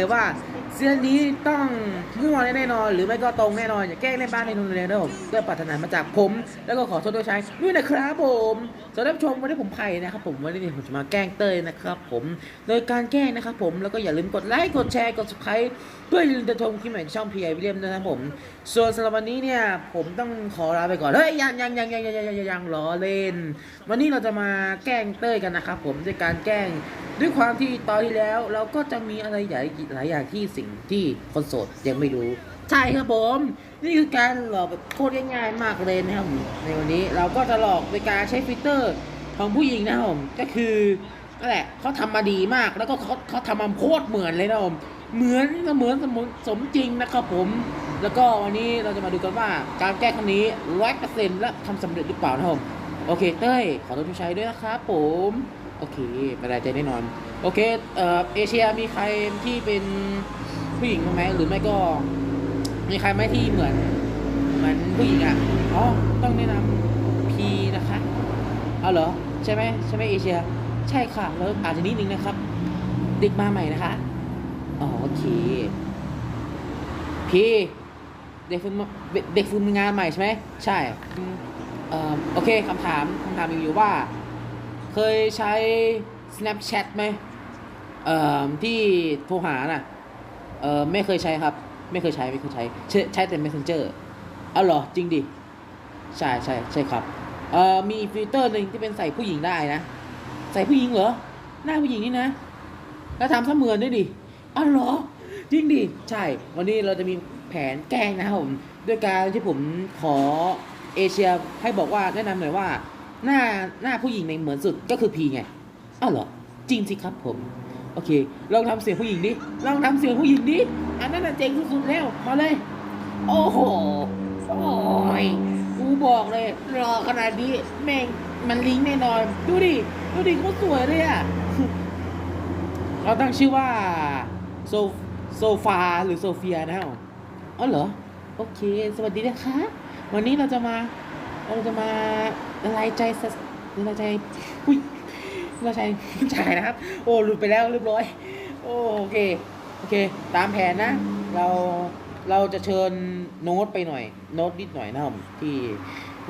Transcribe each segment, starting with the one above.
ลยว่าเซียนนี้ต้องมั่วแน่นอน หรือไม่ก็ตรงแน่นอนอย่าแก้งเล่นบ้านในนุนเลยนะผมเพื่อปรารถนามาจากผม แล้วก็ขอโทษด้วยใช้ด้วยนะครับผมสำหรับชมวันนี้ผมไผ่นะครับ ผมวันนี้ผมจะมาแกล้งเต้ยนะครับ ผมโดยการแก้งนะครับ ผมแล้วก็อย่าลืมกดไลค์กดแชร์กด subscribe เพื่อจะาลืชมคลิปใหม่ช่องพีไอวิลเลียมนะครับผม ส่วนสำหรับวันนี้เนี่ยผมต้องขอลาไปก่อนเฮ้ยยังยังยังยังยังยังยังล้อเล่น วันนี้เราจะมาแกล้งเต้ยกันนะครับผมด้วยการแกล้ง ด้วยความที่ตอนที่แล้วเราก็จะมีอะไรหลายหลายอย่างที่สิ่งที่คนโสดยังไม่รู้ ใช่ครับผม นี่คือการหลอกแบบโคตรง่ายๆมากเลยนะครับในวันนี้เราก็จะหลอกโดยการใช้ฟิลเตอร์ของผู้หญิงนะครับผมก็คือนั่นแหละเขาทำมาดีมากแล้วก็เขาเขาทำมาโคตรเหมือนเลยนะครับผมเหมือนเหมือนสมสมจริงนะครับผม แล้วก็วันนี้เราจะมาดูกันว่าการแก้ครั้งนี้ร้อยเปอร์เซ็นต์และทำสำเร็จหรือเปล่านะครับผมโอเคเต้ยขอโทษทุกชัยด้วยนะครับผม โอเคไม่ได้ใจแน่นอน โอเค เอ่อ เอเชียมีใครที่เป็นผู้หญิงไหมหรือไม่ก็ มีใครไหมที่เหมือน เหมือนผู้หญิงอะ อ๋อ ต้องแนะนำพีนะคะ เอาเหรอ ใช่ไหมใช่ไหมเอเชีย ใช่ค่ะ แล้วอาจจะนิดนึงนะครับ เด็กมาใหม่นะคะ อ๋อ โอเค พีเด็กฝึกเด็กฝึกงานใหม่ใช่ไหม ใช่ เอ่อ โอเคคำถามคำถามมีอยู่ว่า เคยใช้ Snapchat ไหมเอ่อที่โทรหาน่ะเอ่อไม่เคยใช้ครับ ไม่เคยใช้ไม่เคยใช้ใช้ใช้แต่ Messenger เอาเหรอจริงดิ ใช่ใช่ใช่ครับเอ่อมีฟิลเตอร์หนึ่งที่เป็นใส่ผู้หญิงได้นะ ใส่ผู้หญิงเหรอ หน้าผู้หญิงนี่นะ แล้วทำเสมือนด้วยดิอ๋อเหรอจริงดิ ใช่ วันนี้เราจะมีแผนแกล้งนะครับผมด้วยการที่ผมขอเอเชียให้บอกว่าแนะนำหน่อยว่า หน้าหน้าผู้หญิงในเหมือนสุดก็คือพีไงอ้าวเหรอจริงสิครับผม โอเค ลองทำเสียงผู้หญิงดิลองทำเสียงผู้หญิงดิอันนั้นน่ะเจ๋งสุดๆแล้วมาเลย โอ้โหโอ้ยกูบอกเลย รอขนาดนี้แม่งมันลิงก์แน่นอน ดูดิดูดิเขาสวยเลยอะเราตั้งชื่อว่าโซโซฟาหรือโซเฟียนะอ๋อเหรอ โอเค สวัสดีนะคะ วันนี้เราจะมา เราจะมาละลายใจสละลายใจอุ้ยละลายใจผู้ชายนะครับ โอ้หลุดไปแล้วเรียบร้อย โอโอเค โอเค ตามแผนนะ เราเราจะเชิญโน้ตไปหน่อย โน้ตนิดหน่อยนะครับที่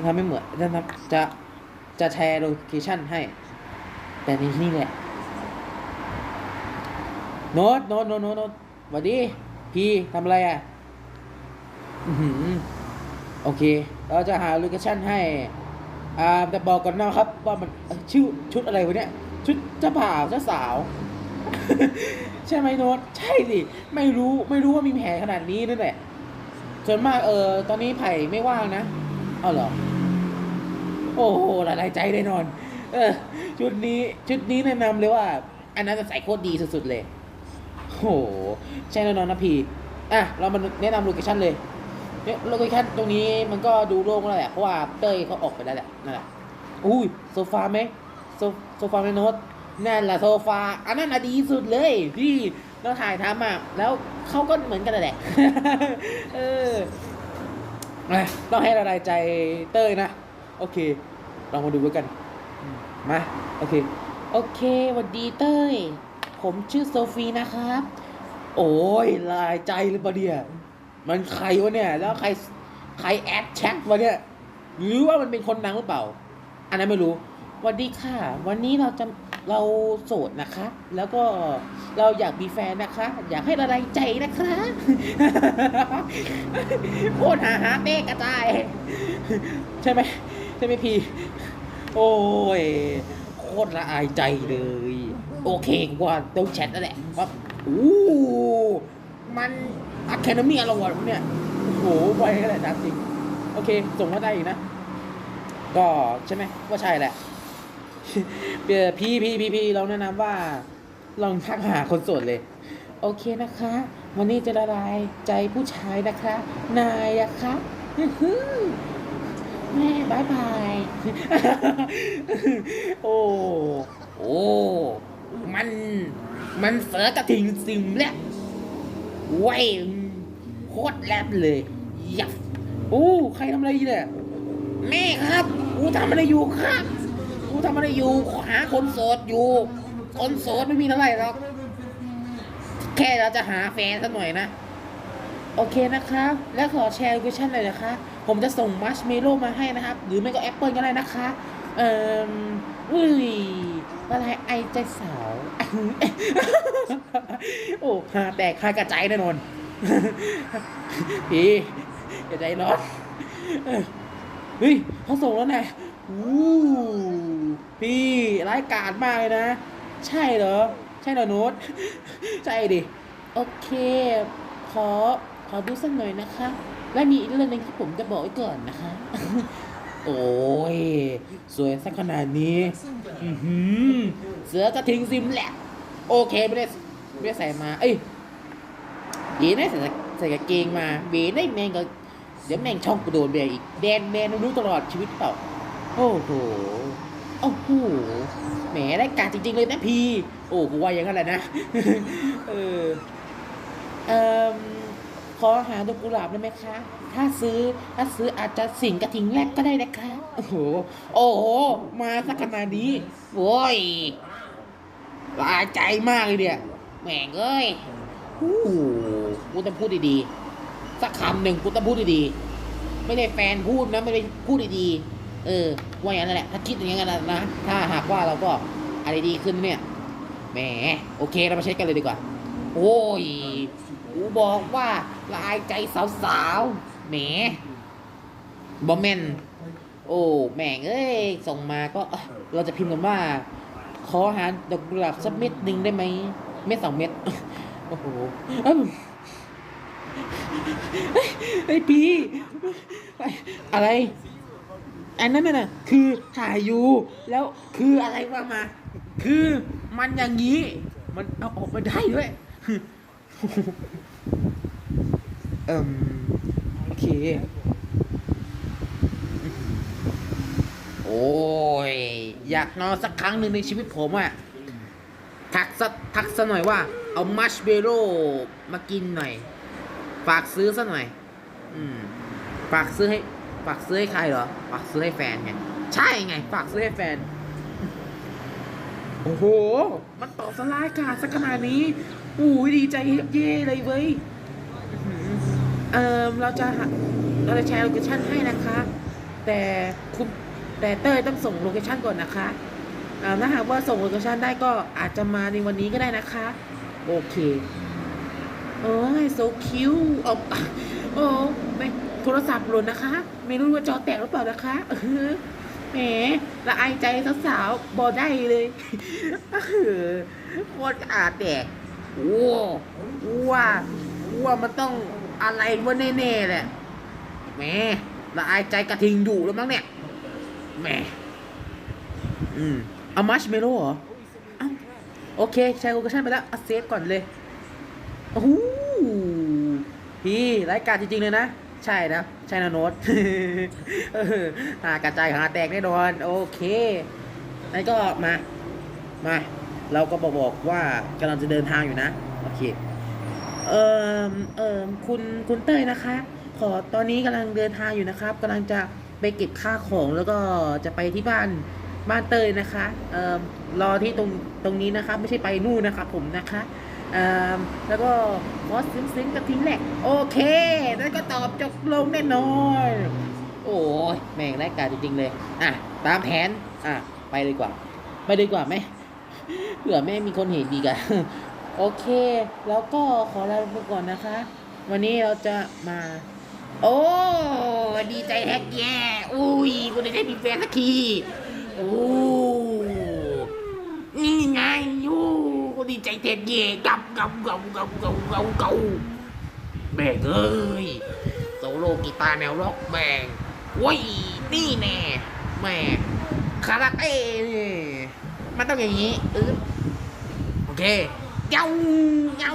ทำให้เหมือนจะทำจะจะแชร์โลเคชั่นให้ แต่ในที่นี่แหละโน้ตโน้ตโน้ตโน้ตสวัสดี พี่ทำอะไรอะ อื้อหือ โอเค เราจะหาโลเคชั่นให้อ่าแต่บอกก่อนนะครับว่ามันชื่อชุดอะไรวะเนี่ยชุดเจ้าบ่าวเจ้าสาว ใช่ไหมโน้ตใช่สิไม่รู้ไม่รู้ว่ามีแผนขนาดนี้นั่นแหละส่วนมากเออตอนนี้ไผ่ไม่ว่างนะเอาเหรอโอ้โหละลายใจแน่นอน เออ ชุดนี้ชุดนี้แนะนำเลยว่า อันนั้นจะใส่โคตรดีสุดๆเลยโอ้โหใช่แน่นอนนะพี่อะ เรามาแนะนำโลเคชั่นเลย โลเคชั่นตรงนี้มันก็ดูโล่งแล้วแหละเพราะว่าเต้ยเขาออกไปแล้วแหละนั่นแหละอุ้ยโซฟาไหมโซโซฟาไหมโน้ตนั่นแหละโซฟาอันนั้นน่ะดีสุดเลยพี่เราถ่ายทำอะแล้วเขาก็เหมือนกันแหละเออต้องให้ละลายใจเต้ยนะ โอเคลองมาดูด้วยกันมาโอเค โอเคสวัสดีเต้ย ผมชื่อโซฟีนะครับ โอ้ยลายใจหรือเปล่าเนี่ย มันใครวะเนี่ย แล้วใครใครแอดแชทวะเนี่ย หรือว่ามันเป็นคนดังหรือเปล่า อันนั้นไม่รู้วัสดีค่ะ วันนี้เราจะเราโสดนะคะ แล้วก็เราอยากมีแฟนนะคะ อยากให้ละลายใจนะคะโคตรหาหาเต้กระจายใช่ไหมใช่ไหมพี่ โอ้ยโคตรละอายใจเลย โอเคกว่าต้องแชทนั่นแหละครับอู้มัน อะคาเดมี่อะไรวะเนี่ยโอ้โหไปกันแหละนจริง โอเค ส่งมาได้อีกนะ ก็ใช่ไหมว่าใช่แหละเปียพี่พี่พี่พี่เราแนะนำว่า ลองทักหาคนโสดเลย โอเคนะคะ วันนี้จะละลายใจผู้ชายนะคะ นายอะคะแม่บายบาย โอ้โอ้มัน มันเสือกระทิงซิมแล้ว ไว้ยโคตรแลบเลยยับโอ้ใครทำอะไรอยู่เนี่ยแม่ครับกูทำอะไรอยู่ครับกูทำอะไรอยู่หาคนโสดอยู่ คนโสดไม่มีเท่าไหร่หรอกแค่เราจะหาแฟนสักหน่อยนะ โอเคนะครับแล้วขอแชร์โลเคชั่นหน่อยนะคะ ผมจะส่งมัชเมโลมาให้นะครับ หรือไม่ก็แอปเปิลก็ได้นะคะ เอ่ออุ้ยอะไรไอใจสาว โอ้หาแตกคากระจายแน่นอนพี่อย่าใจร้อนเออเฮ้ยเขาส่งแล้วนะอู้พี่ร้ายกาจมากเลยนะ ใช่เหรอ ใช่เหรอโน้ตใช่ดิ โอเค ขอ ขอดูสักหน่อยนะคะ และมีอีกเรื่องหนึงที่ผมจะบอกไว้ก่อนนะคะ โอ้ย สวยสักขนาดนี้อือหือเสือกระทิงซิมแหละ โอเคไม่ได้ไม่ได้ใส่มา เอ้ยเบีได้ใส่ใส่กางเกงมาเบีได้แมงก็เดี๋ยวแมงช่องกูโดนเบียอีกแดนแมนรู้ตลอดชีวิตเปล่าโอ้โหโอ้โหแหมได้การจริง ๆ เลยนะพี่ โอ้กูว่าอย่างนั้นแหละนะ เออเอ่อ ขอหาดอกกุหลาบได้ไหมคะ ถ้าซื้อถ้าซื้ออาจจะสิงกระทิงแรกก็ได้นะคะ โอ้โห โอ้โห มาสักขนาดนี้โว้ยลายใจมากเลยเนี่ยแหม่งเอ้ยฮู้กูต้องพูดดีๆ สักคำหนึ่งกูต้องพูดดีๆ ไม่ได้แฟนพูดนะ ไม่ได้พูดดีๆ เออ ว่าอย่างนั้นแหละ ถ้าคิดอย่างนั้นนะ ถ้าหากว่าเราก็อะไรดีขึ้นเนี่ย แหม โอเค เรามาเช็คกันเลยดีกว่า โอ้ย บอกว่าลายใจสาวๆแหมบอมเมนโอ้แม่งเอ้ยส่งมาก็เราจะพิมพ์กันว่า ขอหาดอกกุหลาบสักเม็ดหนึ่งได้ไหมเม็ดสองเม็ดโอ้โหไอ้พีอะไรอันนั้นน่ะคือถ่ายอยู่แล้วคืออะไรว่ามา คือมันอย่างนี้ มันเอาออกมาได้ด้วย เอ่มโอเค โอ้ย อยากนอนสักครั้งหนึ่งในชีวิตผมอะทักสักทักซะหน่อยว่า เอามัชเบโร่มากินหน่อย ฝากซื้อซะหน่อย อืม ฝากซื้อให้ ฝากซื้อให้ใครเหรอ ฝากซื้อให้แฟนไง ใช่ไง ฝากซื้อให้แฟน โอ้โห มันตอบสลายกาดสักขนาดนี้อู้ยดีใจเย่เลยเว้ย เอ่อเราจะเราจะแชร์โลเคชั่นให้นะคะ แต่คุณแต่เต้ยต้องส่งโลเคชั่นก่อนนะคะเออถ้าหากว่าส่งโลเคชั่นได้ก็อาจจะมาในวันนี้ก็ได้นะคะ โอเคโอ้ย so cute เอาโอ้ไม่โทรศัพท์หล่นนะคะ ไม่รู้ว่าจอแตกหรือเปล่านะคะเออแหมละอายใจสาวๆบอได้เลยเออโคตรอาแตกโอ้ว่าว่ามันต้อง อะไรวะแน่ๆแหละแหมละอายใจกระทิงอยู่แล้วมั้งเนี่ยแหมอืมเอามัชเมโล่เหรอโอเคแชร์โลเคชั่นไปแล้วเอาเซฟก่อนเลยโอ้โหพี่รายการจริงๆเลยนะ ใช่นะ ใช่นะโน้ตหากระจายหาแตกแน่นอน โอเคนั่นก็มา มา เราก็บอกบอกว่ากำลังจะเดินทางอยู่นะ โอเค เออเออคุณคุณเต้ยนะคะ ขอตอนนี้กำลังเดินทางอยู่นะครับกำลังจะไปเก็บค่าของแล้วก็จะไปที่บ้านบ้านเต้ยนะคะเออรอที่ตรงตรงนี้นะครับไม่ใช่ไปนู่นนะครับผมนะคะเออแล้วก็ขอซึ้งซึ้งๆกับทีแรกโอเคนั่นก็ตอบจบลงแน่นอนโอ้ยแม่งรายการจริงๆเลยอะตามแผนอะไปเลยกว่า ไปดีกว่าไหมเผื่อแม่มีคนเห็นดีกัน โอเค แล้วก็ขอลาไปก่อนนะคะ วันนี้เราจะมา โอ้ดีใจแฮกแย่อุ้ยกูได้มีแฟนสักทีโอ้นี่ไงยูกูดีใจแทนเย่กับกับกับกับกับกับกับแม่งเอ้ยโซโลกีตาร์แนวร็อกแม่งโว้ยนี่แน่แม่คาราเต้นี่มันต้องอย่างนี้เออโอเค เย้าเย้า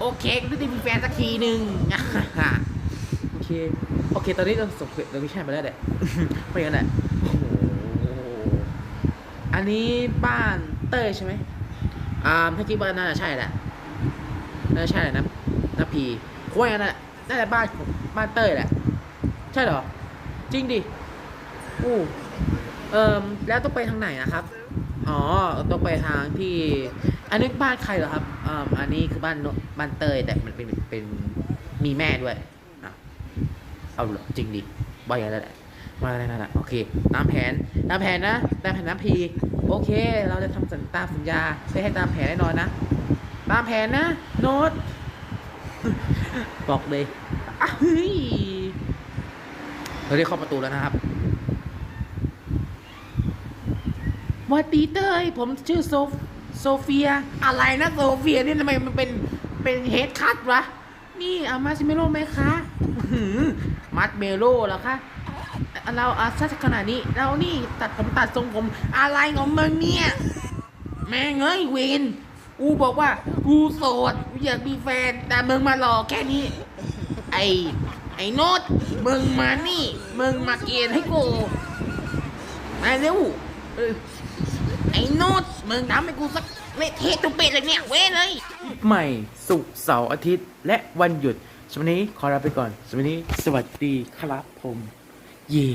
โอเคก็ได้มีแฟนสักทีหนึ่งโอเค โอเค ตอนนี้เราส่งเราไม่ใช่มาแล้วแหละไม่งั้นแหละอันนี้บ้านเต้ยใช่ไหมอ่าถ้าคิดว่าน่าจะใช่แหละ น่าจะใช่แหละนะนะพีคุยกันแหละน่าจะบ้านบ้านเต้ยแหละ ใช่เหรอ จริงดิ อู้ เอ่อ แล้วต้องไปทางไหนนะครับ อ๋อต้องไปทางที่ อันนี้บ้านใครเหรอครับอ่าอันนี้คือบ้านโนบ้านเตยแต่มันเป็นเป็นมีแม่ด้วยอะเอาเหรอจริงดิบอยอย่างนั้นแหละมาแล้วนั่นแหละโอเคตามแผนตามแผนนะตามแผนน้ำพีโอเค เราจะทำสัญตามสัญญาให้ตามแผนแน่นอนนะ ตามแผนนะ โน้ตบอกเลยอะเฮ้ยเราได้เข้าประตูแล้วนะครับ ห วัดดีเต้ยผมชื่อโซฟโซเฟีย อะไรนะโซเฟียนี่ทำไมมันเป็นเป็นเฮดคัทวะ นี่เอามาชิเมโร่ไหมคะมัดเมโร่แล้วคะอะเราอาซัขนาดนี้เรานี่ตัดผมตัดทรงผมอะไรของมึงเนี่ยแม่งเอ้ยเวนกูบอกว่ากูโสดอยากมีแฟนแต่มึงมาหลอกแค่นี้ ไอ้ไอ้โนตมึงมานี่ มึงมาเกณฑ์ให้กูมาเร็วเออ ไอ้โนดมึงทำให้กูสักเละเทะตุเป็ดเลยเนี่ยเว้ยเลย ใหม่สุกร์เสาร์อาทิตย์ และวันหยุดสำหรับวันนี้ขอลาไปก่อนสำหรับวันนี้สวัสดีครับผม เย่